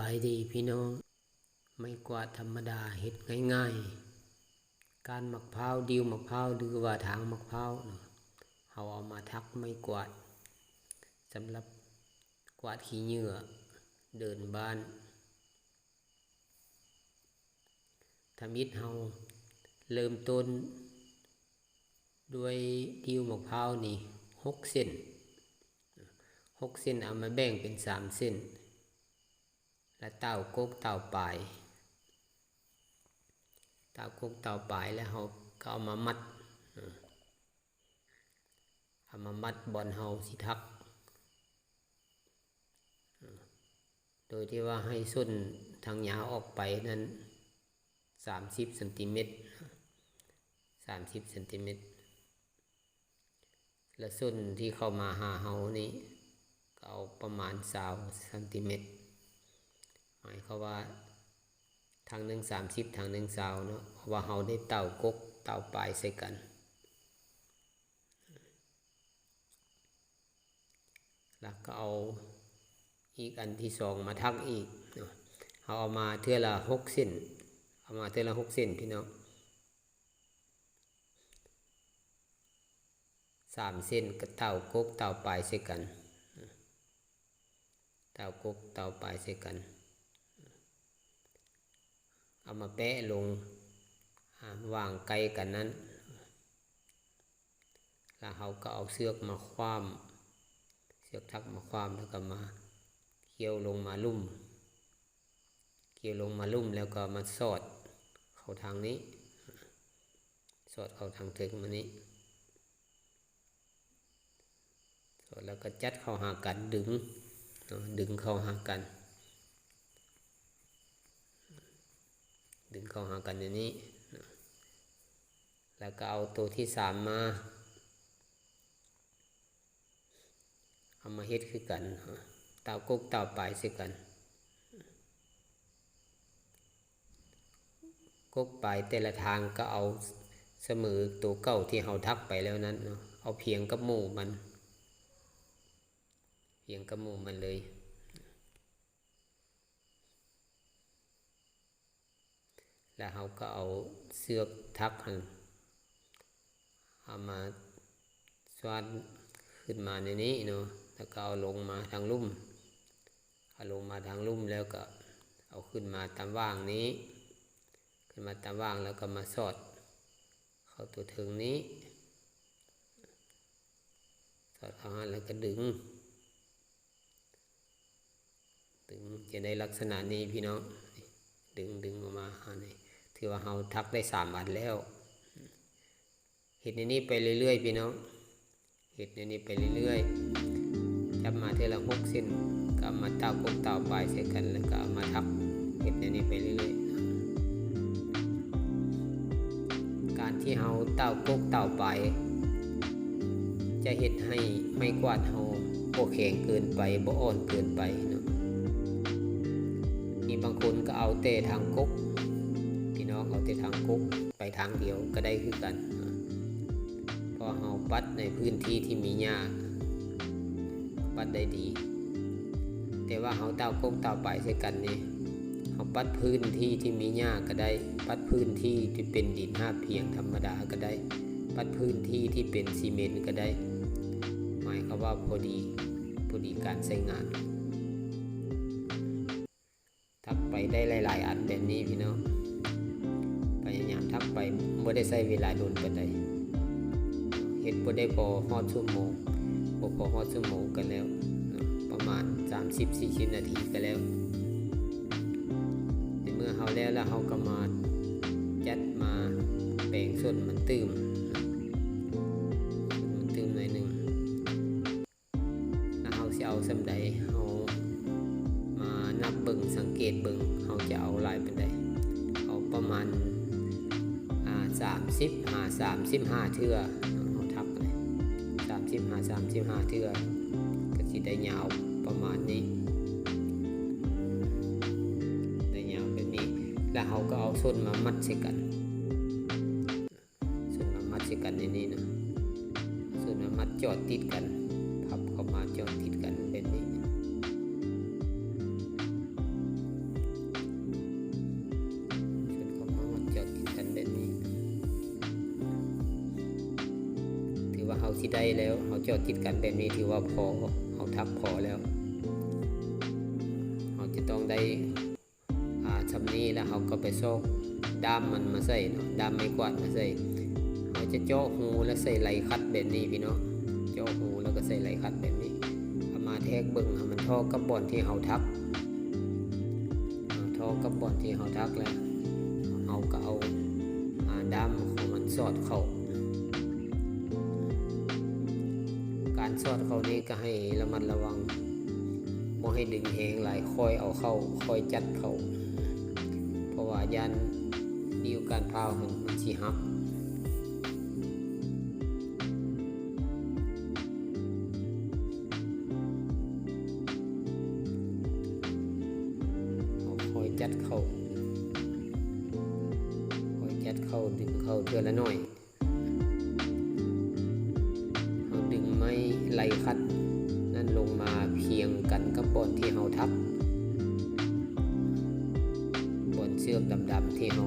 บายดีพี่น้อง ไม่กว่าดธรรมดาเฮ็ดง่ายๆ การหมักพร้าวดิวหมักพร้าวหรือว่าทางหมักพร้าวเนาเขาเอามาทักไม่กวาดสำหรับกวาดขี้เหงื่อเดินบ้านทำอิดเฮาเริ่มต้น ด้วยดิวหมกพร้าวนี่หกเส้นหกเส้นเอามาแบ่งเป็นสามเส้น และเต้ากกเต้าปลายเต้ากกเต้าปลายแล้วเราก็เอามามัดเอามามัดบอลเฮาสิทัก โดยที่ว่าให้ส้นทางยาวออกไปนั้นสามสิบเซนติเมตรสามสิบเซนติเมตร และส้นที่เข้ามาหาเฮานี่ก็เอาประมาณสาวเซนติเมตร หมายเขาว่าทางหนึ่งสามสิบทางหนึ่งสาวเนาะเพราะว่าเฮาได้เต่ากกเต่าปลายใส่กัน แล้วก็เอาอีกอันที่สองมาทักอีกเนาะเขาเอามาเท่าละหกเส้นเอามาเท่าละหกเส้นพี่น้องสามเส้นก็เต่ากกเต่าปลายใส่กัน เต่ากกเต่าปลายใส่กัน เอามาแปะลงวางไกลกันนั้น แล้วเขาก็เอาเสือกมาคว้ามเสือกทักมาคว้ามแล้วก็มาเกี่ยวลงมาลุ่มเกี่ยวลงมาลุ่มแล้วก็มาสอดเข้าทางนี้ สอดเข้าทางถึงมานี้สอดแล้วก็จัดเข้าหากันดึง ดึงเข้าหากัน ดึง เข้าหากันอย่างนี้ แล้วก็เอาตัวที่สามมาเอามาเฮ็ดคือกันเต่ากกเต่าปลายสิกัน กกปลายแต่ละทางก็เอาเสมอตัวเก่าที่เราทักไปแล้วนั้นเนาะเอาเพียงกับหมู่มัน เพียงกับหมู่มันเลย แล้วเขาก็เอาเสื้อทักหันเอามาสวานขึ้นมาในนี้เนาะแล้วก็เอาลงมาทางลุ่มเอาลงมาทางลุ่มแล้วก็เอาขึ้นมาตามว่างนี้ ขึ้นมาตามว่างแล้วก็มาสอด เข้าตัวถึงนี้ สอดเข้าแล้วก็ดึง ดึงจะได้ลักษณะนี้พี่น้อง ดึงดึงออกมาอันนี้ ถือว่าเราทักได้สามอันแล้วเห็ดในนี้ไปเรื่อยๆพี่น้องเห็ดในนี้ไปเรื่อยๆจับมาเท่าละหกเส้นก็มาเต้ากกเต้าปลายใส่กันแล้วก็มาทับเห็ดในนี้ไปเรื่อยๆการที่เราเต้ากกเต้าปลายจะเห็ดให้ไม่กวาดเราโบแข็งเกินไปโบอ่อนเกินไปเนาะมีบางคนก็เอาเตะทางกก ไปทางเดียวก็ได้คือกัน พอเอาปัดในพื้นที่ที่มีหญ้าปัดได้ดี แต่ว่าเขาเต้ากกเต้าไปใส่กันนี่เขาปัดพื้นที่ที่มีหญ้าก็ได้ ปัดพื้นที่ที่เป็นดินห้าเพียงธรรมดาก็ได้ ปัดพื้นที่ที่เป็นซีเมนต์ก็ได้ หมายความว่าพอดีพอดีการใช้งานทักไปได้หลาย ๆ อันแบบนี้พี่น้อง ไปไม่ได้ใช้เวลาโดนปานใดเห็ดบ่ได้พอฮอดชั่วโมงบ่พอฮอดชั่วโมงกันแล้ว ประมาณ 30-40 นาทีก็แล้วในเมื่อเฮาแล้วแล้วเฮาก็มาจัดมาแปลงส้นมันตื้มมันตื้มหน่อยหนึงแล้วเฮาสิเอาสำใดเฮามานับเบิ่งสังเกตเบิ่งเขาจะเอาลายเป็นไดเอาประมาณ สามสิบห้าสามสิบห้าเทื่อเขาทับเลยสามสิบห้าสามสิบห้าเทื่อก็สิได้ยาวประมาณนี้ได้ยาวแบบนี้ แล้วเขาก็เอาส้นมามัดใส่กันส้นมามัดใส่กันในนี้นะส้นมามัดจอดติดกัน พับเข้ามาจอดติด ได้แล้วเขาจอดติดกันแบบนี้ถือว่าพอเขาทับพอแล้วเขาจะต้องได้อ่าชำนี้แล้วเขาก็ไปโซกด้ามมันมาใส่เนาะด้ามไม้กวาดมาใส่เขาจะเจาะหูแล้วใส่ไหลคัดแบบนี้พี่เนาะเจาะหูแล้วก็ใส่ไหลคัดแบบนี้เอามาแทกเบิ่งมันท่อกับบอนที่เขาทับท่อกับบอนที่เขาทักแล้วเขาก็เอาอ่าด้ามของมันสอดเข้า สอดเขานี้ก็ให้ระมัดระวังบ่ให้ดึงแหงหลายคอยเอาเข้าคอยจัดเขา เพราะว่ายันดีวการพาวมันมันสิหัก ไหลคัด นั่นลงมาเพียงกันกับบอนที่เฮาทับบอนเชือกดำๆที่เฮา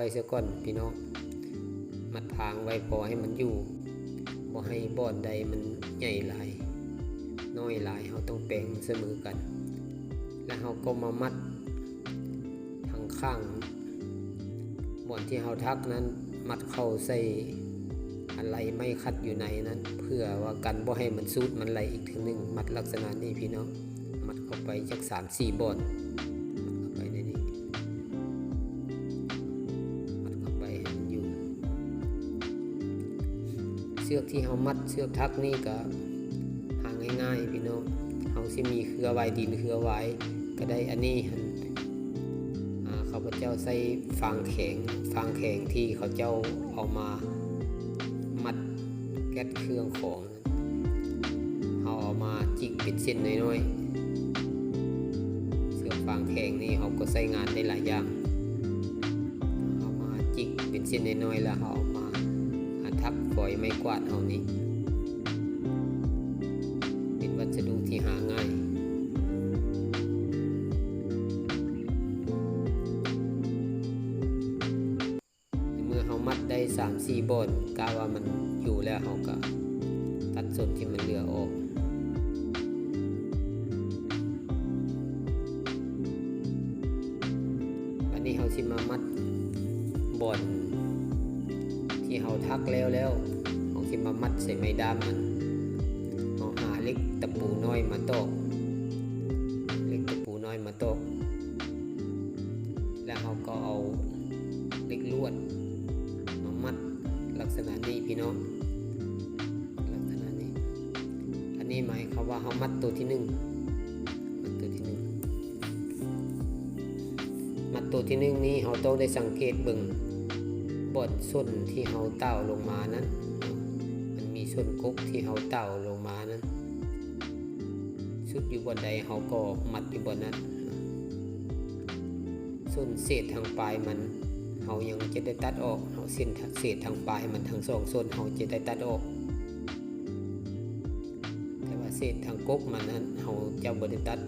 ไว้เสียก่อนพี่น้อง มัดพางไว้พอให้มันอยู่บ่ให้บ่อนใดมันใหญ่หลายน้อยหลายเขาต้องแปลงเสมอกัน แล้วเขาก็มามัดทางข้างบ่อนที่เราทักนั้น มัดเข้าใส่อะไรไม่คัดอยู่ในนั้น เพื่อว่ากันบ่ให้มันซูดมันไหลอีกทีหนึ่งมัดลักษณะนี้พี่น้องมัดเข้าไปจากสามสี่บ่อน อกที่เรามัดเชือกทักนี่ก็หาง่ายๆพี่น้องเขาสิมีเครือไว้ดินเครือไว้ก็ได้อันนี้หันอ่าเขาพเจ้าใส่ฟางแข็งฟางแข็งที่เขาเจ้าเอามามัดแก๊สเครื่องของเขาเอามาจิกเป็นเส้นน้อยๆเสือฟางแข็งนี่เขาก็ใช้งานได้หลายอย่างเอามาจิกเป็นเส้นน้อยๆแล้วเขา เอามาทับฝอยไม้กวาดเอานี่เป็นวัสดุที่หาง่ายเมื่อเขามัดได้สามสี่บนกาว่ามันอยู่แล้วเขาก็ตัดส่วนที่มันเหลือออกอันนี้เขาสิมามัดบอน ใส่ไม้ด้ามันเขาหาเล็กตะปูน้อยมาตอกเล็กตะปูน้อยมาตอกแล้วเขาก็เอาเล็กลวดมามัดลักษณะนี้พี่น้องลักษณะนี้ อันนี้หมายความว่าเขามัดตัวที่หนึ่งมัดตัวที่หนึ่งมัดตัวที่หนึ่งนี้เขาต้องได้สังเกตบิ่งบนส้นที่เขาเต่าลงมานั้น ส่วนกกที่เขาเต่าลงมานั้นสุดอยู่บนใดเขาก็มัดอยู่บนนั้น ส่วนเศษทางปลายมันเขายังจะได้ตัดออกเขาเส้นเศษทางปลายมันทั้งสองส่วนเขาจะได้ตัดออก แต่ว่าเศษทางกกมันนั้นเขาจะบริตัด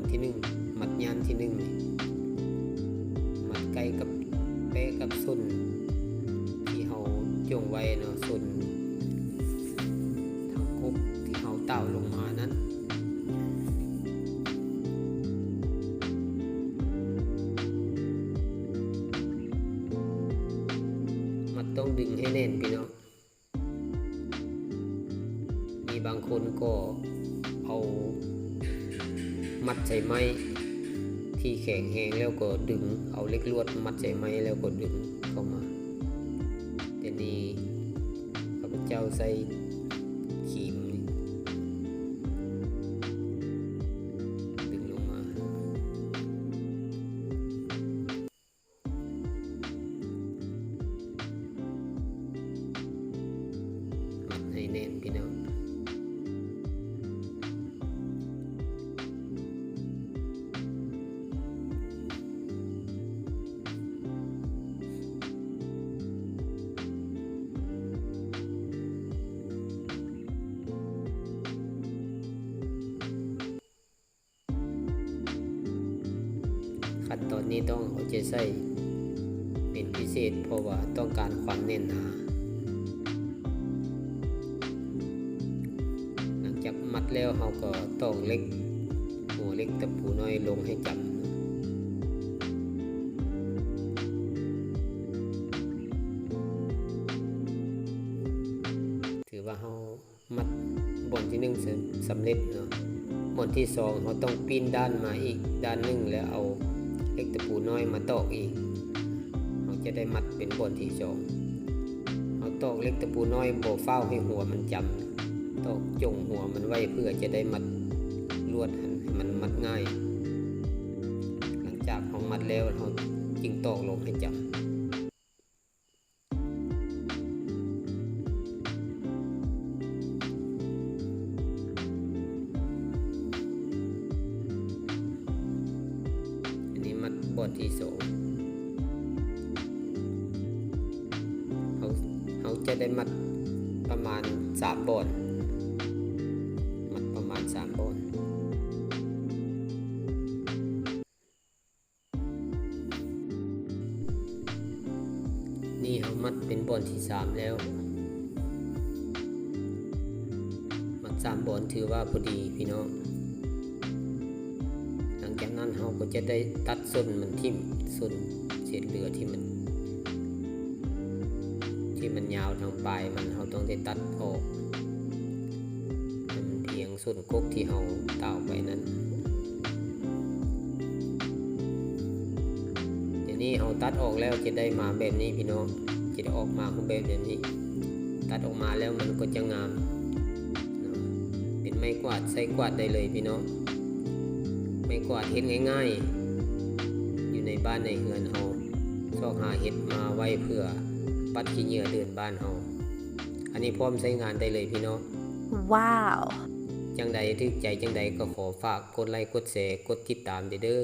บทที่หนึ่งมัดยานที่หนึ่งนี่มัดใกล้กับเป๊ะกับส้นที่เขาจงไว้เนาะส่วนทางกบที่เขาเต่าลงมานั้นมันต้องดึงให้แน่นพี่น้องมีบางคนก็เอา มัดใส่ไม้ที่แข็งแหงแล้วก็ดึงเอาเล็กลวดมัดใส่ไม้แล้วก็ดึงเข้ามาแต่นี้พระเจ้าใส่ ตอนนี้ต้องเอาใจใส่เป็นพิเศษเพราะว่าต้องการความแน่นหนาหลังจากมัดแล้วเราก็ต้องเล็กหัวเล็กตะปูน้อยลงให้จับถือว่าเรามัดบนที่หนึ่งสำเร็จเนาะบนที่สองเราต้องปีนด้านมาอีกด้านหนึ่งแล้วเอา เล็กตะปูน้อยมาตอกอีกเราจะได้มัดเป็นบนที่สองเราตอกเล็กตะปูน้อยโบเฝ้าให้หัวมันจำตอกจงหัวมันไว้เพื่อจะได้มัดลวดให้มันมัดง่าย หลังจากเรามัดแล้วเราจึงตอกลงให้จำ จะได้มัดประมาณสามบอนมัดประมาณสามบอนนี่เขามัดเป็นบอนที่สามแล้ว มัดสามบอนถือว่าพอดีพี่น้องหลังจากนั้นเราก็จะได้ตัดส่วนมันทิ่มส่วนเศษเหลือที่มัน ที่มันยาวทางปลายมันเราต้องได้ตัดออกมันเพียงส่วนกกที่เราเต่าไปนั้น เดี๋ยวนี้เราตัดออกแล้วจะได้มาแบบนี้พี่น้องจะได้ออกมาของแบบแบบนี้ ตัดออกมาแล้วมันก็จะงาม เป็นไม้กวาดใส่กวาดได้เลยพี่น้องไม่กวาดเห็ดง่ายๆ อยู่ในบ้านในเฮือนเฮาชอบหาเห็ดมาไว้เพื่อ ปัดขี้เหงื่อเดือนบ้านเฮาอันนี้พร้อมใช้งานได้เลยพี่น้อง Wow. จังใดถึกใจจังใดก็ขอฝากกดไลค์กดแชร์กดติดตามเด้อ